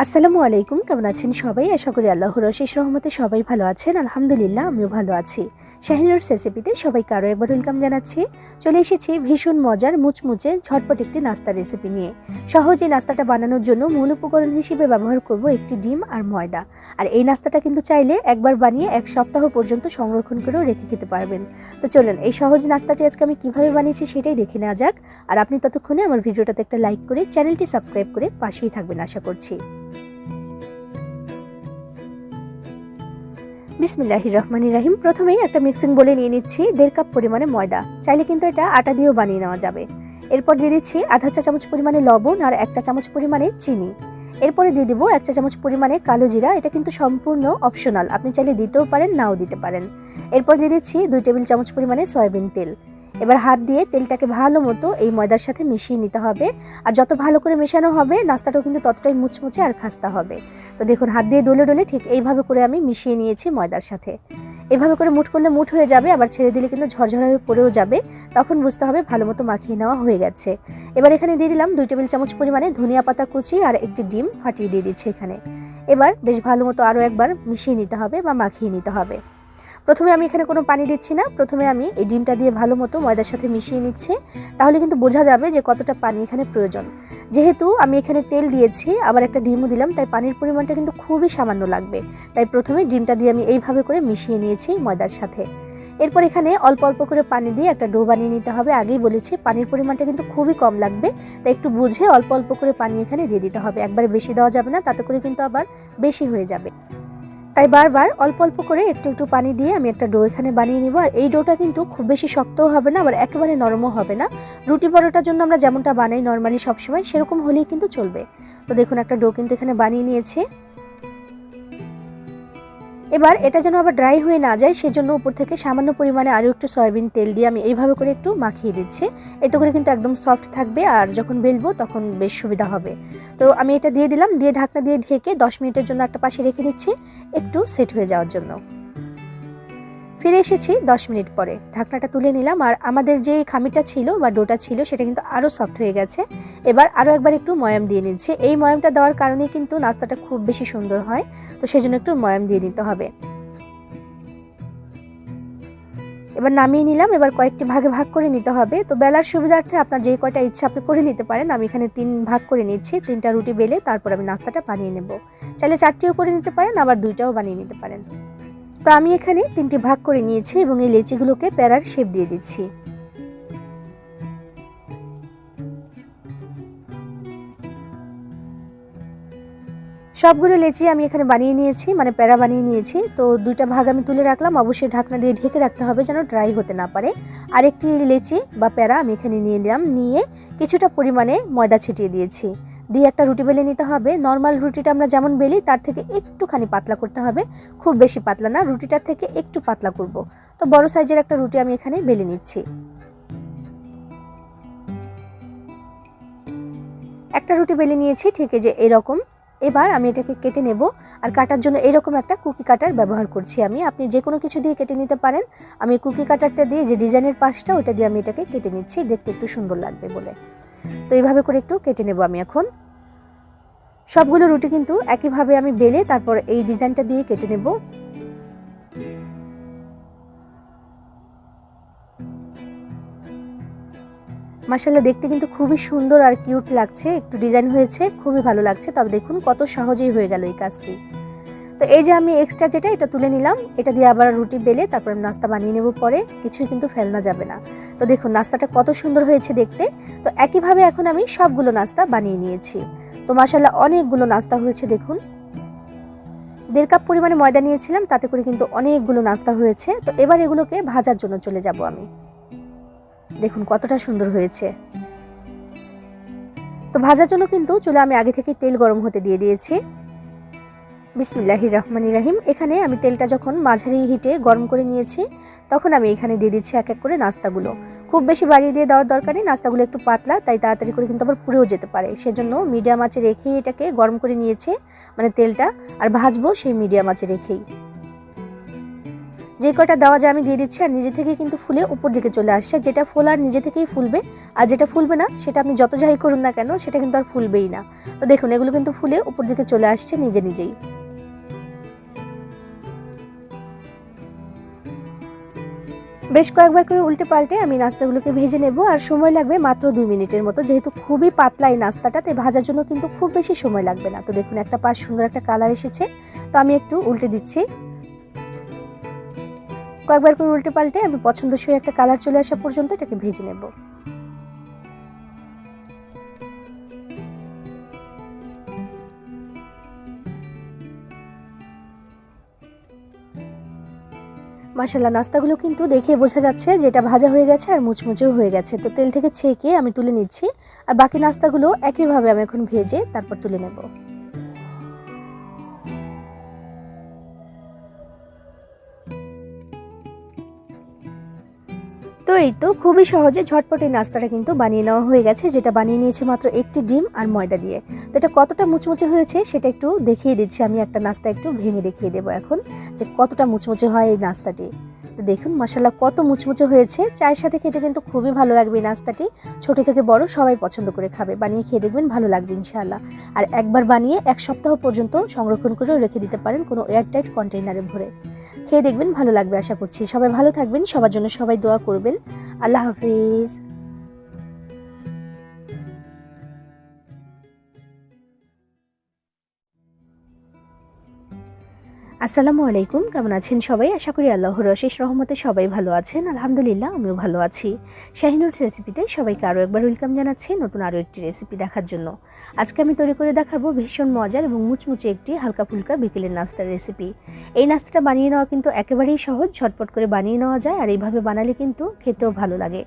আসসালামু আলাইকুম, কেমন আছেন সবাই? আশা করি আল্লাহর অশেষ রহমতে সবাই ভালো আছেন। আলহামদুলিল্লাহ, আমিও ভালো আছি। শাহিনুর রেসিপিতে সবাইকে আরও একবার ওয়েলকাম জানাচ্ছি। চলে এসেছি ভীষণ মজার, মুচমুচে, ঝটপট একটি নাস্তার রেসিপি নিয়ে। সহজে নাস্তাটা বানানোর জন্য মূল উপকরণ হিসেবে ব্যবহার করব একটি ডিম আর ময়দা। আর এই নাস্তাটা কিন্তু চাইলে একবার বানিয়ে এক সপ্তাহ পর্যন্ত সংরক্ষণ করেও রেখে খেতে পারবেন। তো চলেন, এই সহজ নাস্তাটি আজকে আমি কীভাবে বানিয়েছি সেটাই দেখে নেওয়া যাক। আর আপনি ততক্ষণে আমার ভিডিওটাতে একটা লাইক করে চ্যানেলটি সাবস্ক্রাইব করে পাশেই থাকবেন, আশা করছি। বিসমিল্লাহ রহমান রাহিম প্রথমেই একটা মিক্সিং বলে নিয়ে নিচ্ছি, দেড় কাপ পরিমাণে ময়দা। চাইলে কিন্তু এটা আটা দিয়েও বানিয়ে নেওয়া যাবে। এরপর দিয়ে দিচ্ছি আধা চা চামচ পরিমাণে লবণ আর এক চা চামচ পরিমাণে চিনি। এরপরে দিয়ে দিব এক চা চামচ পরিমাণে কালো জিরা। এটা কিন্তু সম্পূর্ণ অপশনাল আপনি চাইলে দিতেও পারেন, নাও দিতে পারেন। এরপর দিয়ে দিচ্ছি দুই টেবিল চামচ পরিমাণে সয়াবিন তেল। এবার হাত দিয়ে তেলটাকে ভালো মতো এই ময়দার সাথে মিশিয়ে নিতে হবে। আর যত ভালো করে মেশানো হবে, নাস্তাটাও কিন্তু ততটাই মুচমুচে আর খাস্তা হবে। তো দেখুন, হাত দিয়ে ডলে ডলে ঠিক এইভাবে করে আমি মিশিয়ে নিয়েছি ময়দার সাথে। এভাবে করে মুঠ করলে মুঠ হয়ে যাবে, আবার ছেড়ে দিলে কিন্তু ঝরঝরা হয়ে পড়েও যাবে। তখন বুঝতে হবে ভালো মতো মাখিয়ে নেওয়া হয়ে গেছে। এবার এখানে দিয়ে দিলাম দুই টেবিল চামচ পরিমাণে ধনিয়া পাতা কুচি আর একটি ডিম ফাটিয়ে দিয়ে দিচ্ছি এখানে। এবার বেশ ভালো মতো আরও একবার মিশিয়ে নিতে হবে বা মাখিয়ে নিতে হবে। প্রথমে আমি এখানে কোনো পানি দিচ্ছি না। প্রথমে আমি এই ডিমটা দিয়ে ভালো মতো ময়দার সাথে মিশিয়ে নিচ্ছি। তাহলে কিন্তু বোঝা যাবে যে কতটা পানি এখানে প্রয়োজন। যেহেতু আমি এখানে তেল দিয়েছি, আবার একটা ডিমও দিলাম, তাই পানির পরিমাণটা কিন্তু খুবই সামান্য লাগবে। তাই প্রথমে ডিমটা দিয়ে আমি এইভাবে করে মিশিয়ে নিয়েছি ময়দার সাথে। এরপর এখানে অল্প অল্প করে পানি দিয়ে একটা ডো বানিয়ে নিতে হবে। আগেই বলেছি, পানির পরিমাণটা কিন্তু খুবই কম লাগবে। তাই একটু বুঝে অল্প অল্প করে পানি এখানে দিয়ে দিতে হবে। একবারে বেশি দেওয়া যাবে না, তাতে করে কিন্তু আবার বেশি হয়ে যাবে। তাই বারবার অল্প অল্প করে একটু একটু পানি দিয়ে আমি একটা ডো এখানে বানিয়ে নিব। আর এই ডোটা কিন্তু খুব বেশি শক্তও হবে না, আবার একেবারে নরমও হবে না। রুটি পরোটার জন্য আমরা যেমনটা বানাই নর্মালি সবসময়, সেরকম হলেই কিন্তু চলবে। তো দেখুন একটা ডো কিন্তু এখানে বানিয়ে নিয়েছি। এবার এটা যেন আবার ড্রাই হয়ে না যায়, সেজন্য উপর থেকে সামান্য পরিমাণে আরও একটু সয়াবিন তেল দিয়ে আমি এইভাবে করে একটু মাখিয়ে দিচ্ছি। এতে করে কিন্তু একদম সফট থাকবে আর যখন বেলবো তখন বেশ সুবিধা হবে। তো আমি এটা দিয়ে দিলাম, দিয়ে ঢাকনা দিয়ে ঢেকে দশ মিনিটের জন্য একটা পাশে রেখে দিচ্ছি, একটু সেট হয়ে যাওয়ার জন্য। ফিরে এসেছি দশ মিনিট পরে। ঢাকনাটা তুলে নিলাম আর আমাদের যে খামিটা ছিল বা ডোটা ছিল সেটা কিন্তু আরও সফট হয়ে গেছে। এবার আরও একবার একটু ময়াম দিয়ে নিচ্ছে। এই ময়ামটা দেওয়ার কারণে কিন্তু নাস্তাটা খুব বেশি সুন্দর হয়, তো সেজন্য একটু ময়াম দিয়ে নিতে হবে। এবার নামিয়ে নিলাম, এবার কয়েকটি ভাগে ভাগ করে নিতে হবে। তো বেলার সুবিধার্থে আপনার যে কয়টা ইচ্ছা আপনি করে নিতে পারেন, আমি এখানে তিন ভাগ করে নিচ্ছি। তিনটা রুটি বেলে তারপর আমি নাস্তাটা বানিয়ে নেব। চাইলে চারটিও করে নিতে পারেন, আবার দুইটাও বানিয়ে নিতে পারেন। তো আমি এখানে তিনটি ভাগ করে নিয়েছি এবং এই লেচিগুলোকে প্যারার শেপ দিয়ে দিচ্ছি। সবগুলো লেচি আমি এখানে বানিয়ে নিয়েছি মানে প্যারা বানিয়ে নিয়েছি। তো দুইটা ভাগ আমি তুলে রাখলাম, অবশ্যই ঢাকনা দিয়ে ঢেকে রাখতে হবে যেন ড্রাই হতে না পারে। আরেকটি লেচি বা প্যারা আমি এখানে নিয়ে নিলাম, নিয়ে কিছুটা পরিমাণে ময়দা ছিটিয়ে দিয়েছি। দিয়ে একটা রুটি বেলে নিতে হবে। নর্মাল রুটিটা আমরা যেমন বেলি, তার থেকে একটুখানি পাতলা করতে হবে। খুব বেশি পাতলা না রুটিটার থেকে একটু পাতলা করব। তো বড় সাইজের একটা রুটি আমি এখানে বেলে নিচ্ছি। একটা রুটি বেলে নিয়েছি, ঠিক যে এরকম। এবার আমি এটাকে কেটে নেব। আর কাটার জন্য এরকম একটা কুকি কাটার ব্যবহার করছি আমি। আপনি যে কোনো কিছু দিয়ে কেটে নিতে পারেন। আমি কুকি কাটারটা দিয়ে যে ডিজাইনের পাশটা ওটা দিয়ে আমি এটাকে কেটে নিচ্ছি। দেখতে একটু সুন্দর লাগবে বলে। তো এইভাবে করে একটু কেটে নেব আমি এখন। সবগুলো রুটি কিন্তু একইভাবে আমি বেলে তারপর এই ডিজাইনটা দিয়ে কেটে নেব। মাসাল্লাহ দেখতে কিন্তু খুবই সুন্দর আর কিউট লাগছে। একটু ডিজাইন হয়েছে, খুবই ভালো লাগছে। তবে দেখুন কত সহজেই হয়ে গেল এই কাজটি। তো এই যে আমি এক্সট্রা যেটা, এটা তুলে নিলাম। এটা দিয়ে আবার রুটি বেলে তারপর নাস্তা বানিয়ে নেব পরে। কিছুই কিন্তু ফেলনা যাবে না। তো দেখুন, নাস্তাটা কত সুন্দর হয়েছে দেখতে। তো একইভাবে এখন আমি সবগুলো নাস্তা বানিয়ে নিয়েছি। তো মাসাল্লাহ অনেকগুলো নাস্তা হয়েছে দেখুন। দেড় কাপ পরিমাণে ময়দা নিয়েছিলাম, তাতে করে কিন্তু অনেকগুলো নাস্তা হয়েছে। তো এবার এগুলোকে ভাজার জন্য চলে যাব আমি। দেখুন কতটা সুন্দর হয়েছে। তো ভাজার জন্য কিন্তু চুলে আমি আগে থেকে তেল গরম হতে দিয়ে দিয়েছি। বিসমিল্লাহির রহমানি রাহিম। এখানে আমি তেলটা যখন মাঝারি হিটে গরম করে নিয়েছি, তখন আমি এখানে দিয়ে দিচ্ছি এক এক করে নাস্তাগুলো। খুব বেশি বাড়িয়ে দিয়ে দেওয়ার দরকার নেই, নাস্তাগুলো একটু পাতলা, তাই তাড়াতাড়ি করে কিন্তু আবার পুড়েও যেতে পারে। সেজন্য মিডিয়াম আঁচে রেখেই এটাকে গরম করে নিয়েছে মানে তেলটা, আর ভাজবো সেই মিডিয়াম আঁচে রেখেই। যে কটা দেওয়া যায় আমি দিয়ে দিচ্ছি, আর নিজে থেকে কিন্তু ফুলে উপর দিকে চলে আসছে। যেটা ফুল আর নিজে থেকেই ফুলবে, আর যেটা ফুলবে না, সেটা আপনি যত যাই করুন না কেন, সেটা কিন্তু আর ফুলবেই না। তো দেখুন, এগুলো কিন্তু ফুলে উপর দিকে চলে আসছে নিজে নিজেই। বেশ কয়েকবার করে উল্টে পাল্টে আমি নাস্তাগুলোকে ভেজে নেব আর সময় লাগবে মাত্র দুই মিনিটের মতো। যেহেতু খুবই পাতলা এই নাস্তাটা তাই ভাজার জন্য কিন্তু খুব বেশি সময় লাগবে না। তো দেখুন, একটা পাশ সুন্দর একটা কালার এসেছে। তো আমি একটু উল্টে দিচ্ছি। কয়েকবার করে উল্টে পাল্টে আমি পছন্দসই একটা কালার চলে আসা পর্যন্ত এটাকে ভেজে নেব। মাসাল্লাহ নাস্তাগুলো কিন্তু দেখে বোঝা যাচ্ছে যে এটা ভাজা হয়ে গেছে আর মুচমুচেও হয়ে গেছে। তো তেল থেকে ছেঁকে আমি তুলে নিচ্ছি। আর বাকি নাস্তাগুলো একইভাবে আমি এখন ভেজে তারপর তুলে নেব। এই তো খুবই সহজে ঝটপটে নাস্তাটা কিন্তু বানিয়ে নেওয়া হয়ে গেছে, যেটা বানিয়ে নিয়েছে মাত্র একটি ডিম আর ময়দা দিয়ে। তো এটা কতটা মুচমুচে হয়েছে সেটা একটু দেখিয়ে দিচ্ছি, আমি একটা নাস্তা একটু ভেঙে দেখিয়ে দেবো এখন যে কতটা মুচমুচে হয় এই নাস্তাটি। তো দেখুন মশলা কত মুচমুচে হয়েছে। চায়ের সাথে খেতে কিন্তু খুবই ভালো লাগবে এই নাস্তাটি। ছোট থেকে বড় সবাই পছন্দ করে খাবে। বানিয়ে খেয়ে দেখবেন ভালো লাগবে, ইনশাআল্লাহ। আর একবার বানিয়ে এক সপ্তাহ পর্যন্ত সংরক্ষণ করেও রেখে দিতে পারেন কোনো এয়ারটাইট কন্টেইনারে ভরে। খেয়ে দেখবেন ভালো লাগবে, আশা করছি। সবাই ভালো থাকবেন, সবার জন্য সবাই দোয়া করবেন। আল্লাহ হাফিজ। আসসালামু আলাইকুম, কেমন আছেন সবাই? আশা করি আল্লাহর অশেষ রহমতে সবাই ভালো আছেন। আলহামদুলিল্লাহ, আমিও ভালো আছি। শাহিনুর রেসিপিতে সবাইকে আরও একবার ওয়েলকাম জানাচ্ছি নতুন আরও একটি রেসিপি দেখার জন্য। আজকে আমি তৈরি করে দেখাবো ভীষণ মজার এবং মুচমুচে একটি হালকা ফুলকা বিকেলের নাস্তার রেসিপি এই নাস্তাটা বানিয়ে নেওয়া কিন্তু একেবারেই সহজ, ঝটপট করে বানিয়ে নেওয়া যায় আর এইভাবে বানালে কিন্তু খেতেও ভালো লাগে।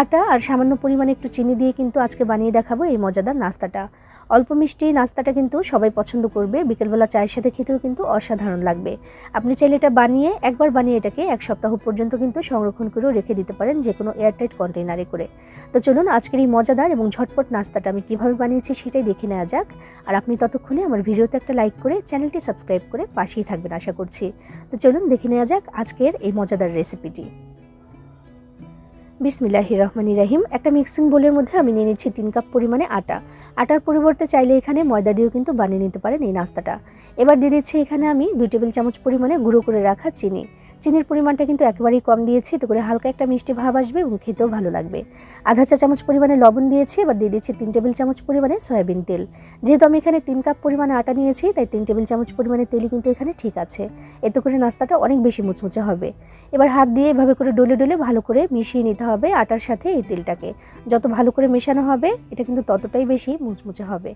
আটা আর সামান্য পরিমাণে একটু চিনি দিয়ে কিন্তু আজকে বানিয়ে দেখাবো এই মজাদার নাস্তাটা। অল্প মিষ্টি নাস্তাটা কিন্তু সবাই পছন্দ করবে। বিকেলবেলা চায়ের সাথে খেতেও কিন্তু অসাধারণ লাগবে। আপনি চাইলে এটা বানিয়ে একবার বানিয়ে এটাকে এক সপ্তাহ পর্যন্ত কিন্তু সংরক্ষণ করেও রেখে দিতে পারেন যে কোনো এয়ারটাইট কন্টেইনারে করে। তো চলুন আজকের এই মজাদার এবং ঝটপট নাস্তাটা আমি কীভাবে বানিয়েছি সেটাই দেখে নেওয়া যাক। আর আপনি ততক্ষণে আমার ভিডিওতে একটা লাইক করে চ্যানেলটি সাবস্ক্রাইব করে পাশেই থাকবেন আশা করছি। তো চলুন দেখে নেওয়া যাক আজকের এই মজাদার রেসিপিটি। বিসমিল্লাহ রহমানি রাহিম। একটা মিক্সিং বোলের মধ্যে আমি নিয়ে নিচ্ছি তিন কাপ পরিমাণে আটা। আটার পরিবর্তে চাইলে এখানে ময়দা দিয়েও কিন্তু বানিয়ে নিতে পারেন এই নাস্তাটা। এবার দিয়ে দিচ্ছি এখানে আমি দুই টেবিল চামচ পরিমাণে গুঁড়ো করে রাখা চিনি। চিনির পরিমাণটা কিন্তু একেবারেই কম দিয়েছি, এতে করে হালকা একটা মিষ্টি ভাব আসবে এবং খেতেও ভালো লাগবে। আধা চা চামচ পরিমাণে লবণ দিয়েছি, এবার দিয়ে দিচ্ছি তিন টেবিল চামচ পরিমাণে সয়াবিন তেল। যেহেতু আমি এখানে তিন কাপ পরিমাণে আটা নিয়েছি, তাই তিন টেবিল চামচ পরিমাণে তেলই কিন্তু এখানে ঠিক আছে। এতে করে নাস্তাটা অনেক বেশি মুচমুচে হবে। এবার হাত দিয়ে এভাবে করে ডলে ডলে ভালো করে মিশিয়ে নিতে হবে আটার সাথে এই তেলটাকে। যত ভালো করে মেশানো হবে, এটা কিন্তু ততটাই বেশি মুচমুচে হবে।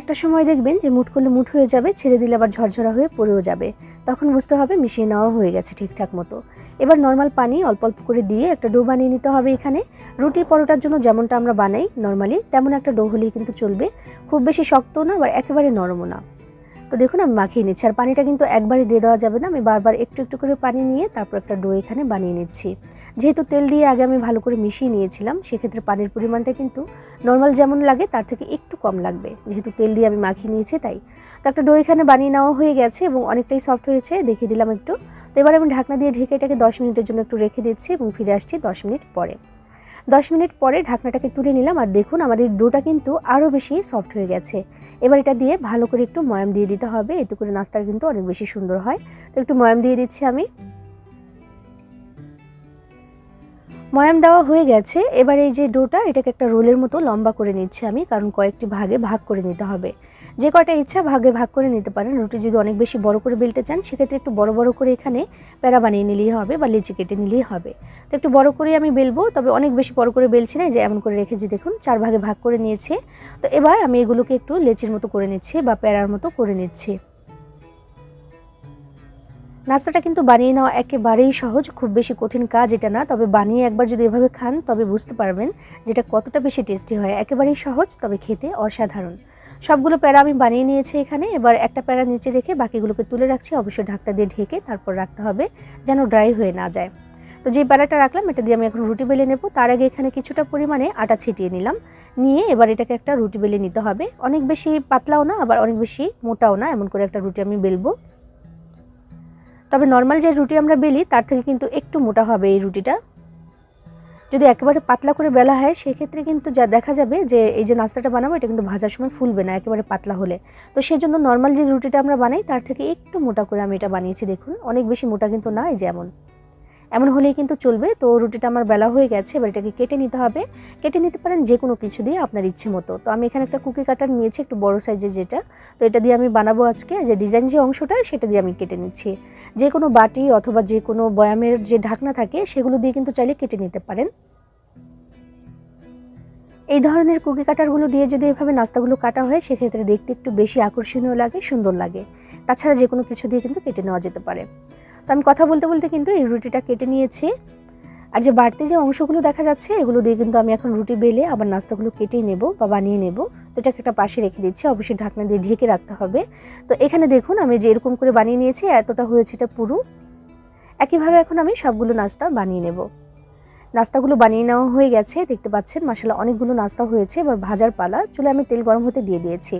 একটা সময় দেখবেন যে মুঠ করলে মুঠ হয়ে যাবে, ছেড়ে দিলে আবার ঝরঝরা হয়ে পড়েও যাবে। তখন বুঝতে হবে মিশিয়ে নেওয়া হয়ে গেছে ঠিকঠাক মতো। এবার নর্মাল পানি অল্প অল্প করে দিয়ে একটা ডো বানিয়ে নিতে হবে এখানে। রুটি পরোটার জন্য যেমনটা আমরা বানাই নর্মালি তেমন একটা ডো হলেই কিন্তু চলবে। খুব বেশি শক্ত না, আবার একেবারে নরমও না। তো দেখুন, আমি মাখিয়ে নিচ্ছি। আর পানিটা কিন্তু একবারে দিয়ে দেওয়া যাবে না। আমি বারবার একটু একটু করে পানি নিয়ে তারপর একটা ডো এখানে বানিয়ে নিচ্ছি। যেহেতু তেল দিয়ে আগে আমি ভালো করে মিশিয়ে নিয়েছিলাম, সেক্ষেত্রে পানির পরিমাণটা কিন্তু নর্মাল যেমন লাগে, তার থেকে একটু কম লাগবে। যেহেতু তেল দিয়ে আমি মাখিয়ে নিয়েছি তাই। তো একটা ডো এখানে বানিয়ে নেওয়া হয়ে গেছে এবং অনেকটাই সফট হয়েছে, দেখিয়ে দিলাম একটু। তো এবার আমি ঢাকনা দিয়ে ঢেকে এটাকে দশ মিনিটের জন্য একটু রেখে দিচ্ছি এবং ফিরে আসছি দশ মিনিট পরে। দশ মিনিট পরে ঢাকনাটাকে তুলে নিলাম আর দেখুন এই ডোটা কিন্তু আরও বেশি সফট হয়ে গেছে। এবার এটা দিয়ে ভালো করে একটু ময়াম দিয়ে দিতে হবে, এতে করে নাস্তাটা কিন্তু অনেক বেশি সুন্দর হয়। তো একটু ময়াম দিয়ে দিচ্ছি আমি। ময়াম দেওয়া হয়ে গেছে, এবার এই যে ডোটা এটাকে একটা রোলের মতো লম্বা করে নিচ্ছি আমি, কারণ কয়েকটি ভাগে ভাগ করে নিতে হবে। যে কটা ইচ্ছা ভাগে ভাগ করে নিতে পারেন। রুটি যদি অনেক বেশি বড় করে বেলতে চান, সেক্ষেত্রে একটু বড় বড় করে এখানে প্যারা বানিয়ে নিলেই হবে বা লিচি কেটে নিলেই হবে। তো একটু বড় করে আমি বেলবো, তবে অনেক বেশি বড় করে বেলছি না, যে এমন করে রেখেছি, দেখুন, চার ভাগে ভাগ করে নিয়েছে। তো এবার আমি এগুলোকে একটু লেচির মতো করে নিচ্ছি বা প্যারার মতো করে নিচ্ছি। নাস্তাটা কিন্তু বানিয়ে নেওয়া একেবারেই সহজ, খুব বেশি কঠিন কাজ এটা না। তবে বানিয়ে একবার যদি এভাবে খান, তবে বুঝতে পারবেন যেটা কতটা বেশি টেস্টি হয়। একেবারেই সহজ, তবে খেতে অসাধারণ। সবগুলো প্যারা আমি বানিয়ে নিয়েছি এখানে। এবার একটা প্যারা নিচে রেখে বাকিগুলোকে তুলে রাখছি। অবশ্যই ঢাকটা দিয়ে ঢেকে তারপর রাখতে হবে যেন ড্রাই হয়ে না যায়। তো যে প্যারাটা রাখলাম, এটা দিয়ে আমি এখন রুটি বেলে নেব। তার আগে এখানে কিছুটা পরিমাণে আটা ছিটিয়ে নিলাম। নিয়ে এবার এটাকে একটা রুটি বেলে নিতে হবে। অনেক বেশি পাতলাও না, আবার অনেক বেশি মোটাও না। এমন করে একটা রুটি আমি বেলবো। তবে নর্মাল যে রুটি আমরা বেলি, তার থেকে কিন্তু একটু মোটা হবে এই রুটিটা। যদি একেবারে পাতলা করে বেলা হয়, সেক্ষেত্রে কিন্তু যা দেখা যাবে যে এই যে নাস্তাটা বানাবো, এটা কিন্তু ভাজার সময় ফুলবে না, একেবারে পাতলা হলে। তো সেই জন্য নর্মাল যে রুটিটা আমরা বানাই, তার থেকে একটু মোটা করে আমি এটা বানিয়েছি, দেখুন। অনেক বেশি মোটা কিন্তু না, এই যে এমন। এমন হলেই কিন্তু চলবে। তো রুটিটা আমার বেলা হয়ে গেছে, এবার এটাকে কেটে নিতে হবে। কেটে নিতে পারেন যে কোনো কিছু দিয়ে আপনার ইচ্ছে মতো। তো আমি এখানে একটা কুকি কাটার নিয়েছি, একটু বড় সাইজের যেটা। তো এটা দিয়ে আমি বানাবো আজকে। যে ডিজাইন যে অংশটা, সেটা দিয়ে আমি কেটে নিচ্ছি। যে কোনো বাটি অথবা যে কোনো বয়ামের যে ঢাকনা থাকে, সেগুলো দিয়ে কিন্তু চাইলে কেটে নিতে পারেন। এই ধরনের কুকি কাটারগুলো দিয়ে যদি এভাবে নাস্তাগুলো কাটা হয়, সেক্ষেত্রে দেখতে একটু বেশি আকর্ষণীয় লাগে, সুন্দর লাগে। তাছাড়া যে কোনো কিছু দিয়ে কিন্তু কেটে নেওয়া যেতে পারে। তো আমি কথা বলতে বলতে কিন্তু এই রুটিটা কেটে নিয়েছি। আর যে বাড়তি যে অংশগুলো দেখা যাচ্ছে, এগুলো দিয়ে কিন্তু আমি এখন রুটি বেলে আবার নাস্তাগুলো কেটেই নেব বা বানিয়ে নেব। তো এটাকে একটা পাশে রেখে দিচ্ছি, অবশ্যই ঢাকনা দিয়ে ঢেকে রাখতে হবে। তো এখানে দেখুন, আমি যে এরকম করে বানিয়ে নিয়েছি, এতটা হয়েছে এটা পুরো। একইভাবে এখন আমি সবগুলো নাস্তা বানিয়ে নেব। নাস্তাগুলো বানিয়ে নেওয়া হয়ে গেছে, দেখতে পাচ্ছেন মশলা অনেকগুলো নাস্তা হয়েছে, এবার ভাজার পালা। চুলে আমি তেল গরম হতে দিয়ে দিয়েছি।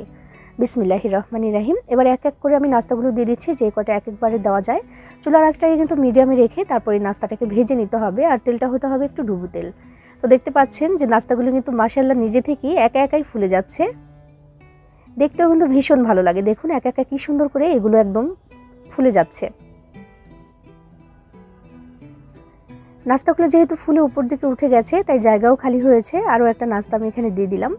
বিসমিল্লাহি রহমানি রাহিম। এবার এক এক করে আমি নাস্তাগুলো দিয়ে দিচ্ছি, যে কটা এক একবারে দেওয়া যায়। চুলার আঁচটাকে কিন্তু মিডিয়ামে রেখে তারপরে নাস্তাটাকে ভেজে নিতে হবে আর তেলটা হতে হবে একটু ডুবু তেল। তো দেখতে পাচ্ছেন যে নাস্তাগুলো কিন্তু মাসাল্লাহ নিজে থেকেই একা একাই ফুলে যাচ্ছে। দেখতেও কিন্তু ভীষণ ভালো লাগে। দেখুন একা একা কী সুন্দর করে এগুলো একদম ফুলে যাচ্ছে। নাস্তাগুলো যেহেতু ফুলে উপর দিকে উঠে গেছে, তাই জায়গাও খালি হয়েছে। আরও একটা নাস্তা আমি এখানে দিয়ে দিলাম।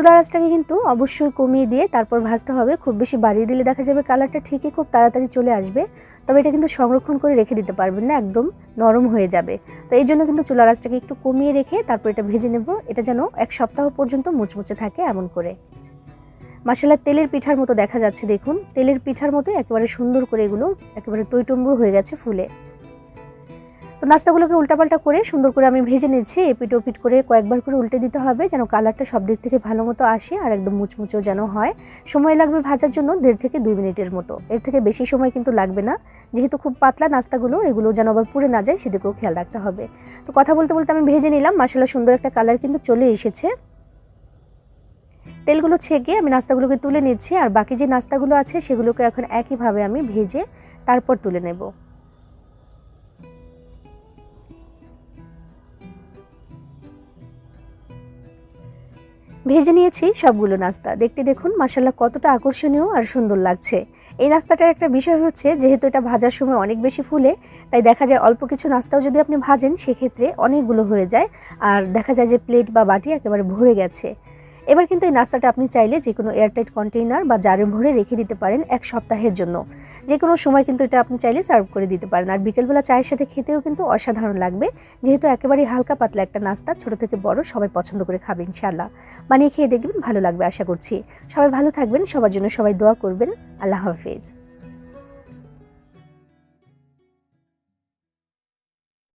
চুলার আঁচটাকে কিন্তু অবশ্যই কমিয়ে দিয়ে তারপর ভাজতে হবে। খুব বেশি বাড়িয়ে দিলে দেখা যাবে কালারটা ঠিকই খুব তাড়াতাড়ি চলে আসবে। তবে এটা কিন্তু সংরক্ষণ করে রেখে দিতে পারবেন না, একদম নরম হয়ে যাবে। তো এই জন্য কিন্তু চুলার আঁচটাকে একটু কমিয়ে রেখে তারপর এটা ভেজে নেব। এটা যেন এক সপ্তাহ পর্যন্ত মুচমুচে থাকে এমন করে। মাসালার তেলের পিঠার মতো দেখা যাচ্ছে, দেখুন। তেলের পিঠার মতো একেবারে সুন্দর করে এগুলো একেবারে টইটম্বুর হয়ে গেছে ফুলে। তো নাস্তাগুলোকে উল্টাপাল্টা করে সুন্দর করে আমি ভেজে নিচ্ছি এপিট ওপিট করে কয়েকবার করে উল্টে দিতে হবে যেন কালারটা সব দিক থেকে ভালো মতো আসে আর একদম মুচমুচেও যেন হয়। সময় লাগবে ভাজার জন্য দেড় থেকে দুই মিনিটের মতো। এর থেকে বেশি সময় কিন্তু লাগবে না। যেহেতু খুব পাতলা নাস্তাগুলো, এগুলো যেন আবার পুড়ে না যায় সেদিকেও খেয়াল রাখতে হবে। তো কথা বলতে বলতে আমি ভেজে নিলাম মশলা সুন্দর একটা কালার কিন্তু চলে এসেছে। তেলগুলো ছেঁকে আমি নাস্তাগুলোকে তুলে নিচ্ছি আর বাকি যে নাস্তাগুলো আছে সেগুলোকে এখন একইভাবে আমি ভেজে তারপর তুলে নেব। ভেজে নিয়েছি সবগুলো নাস্তা। দেখতে দেখুন মাসাল্লাহ কতটা আকর্ষণীয় আর সুন্দর লাগছে। এই নাস্তাটার একটা বিষয় হচ্ছে, যেহেতু এটা ভাজার সময় অনেক বেশি ফুলে, তাই দেখা যায় অল্প কিছু নাস্তাও যদি আপনি ভাজেন, সেক্ষেত্রে অনেকগুলো হয়ে যায়। আর দেখা যায় যে প্লেট বা বাটি একেবারে ভরে গেছে। এবার কিন্তু এই নাস্তাটা আপনি চাইলে যে কোনো এয়ারটাইট কন্টেইনার বা জারে ভরে রেখে দিতে পারেন এক সপ্তাহের জন্য। যে কোনো সময় কিন্তু এটা আপনি চাইলে সার্ভ করে দিতে পারেন। আর বিকেলবেলা চায়ের সাথে খেতেও কিন্তু অসাধারণ লাগবে। যেহেতু একেবারেই হালকা পাতলা একটা নাস্তা, ছোট থেকে বড় সবাই পছন্দ করে খাবে ইনশাল্লাহ বানিয়ে খেয়ে দেখবেন ভালো লাগবে আশা করছি। সবাই ভালো থাকবেন, সবার জন্য সবাই দোয়া করবেন। আল্লাহ হাফিজ।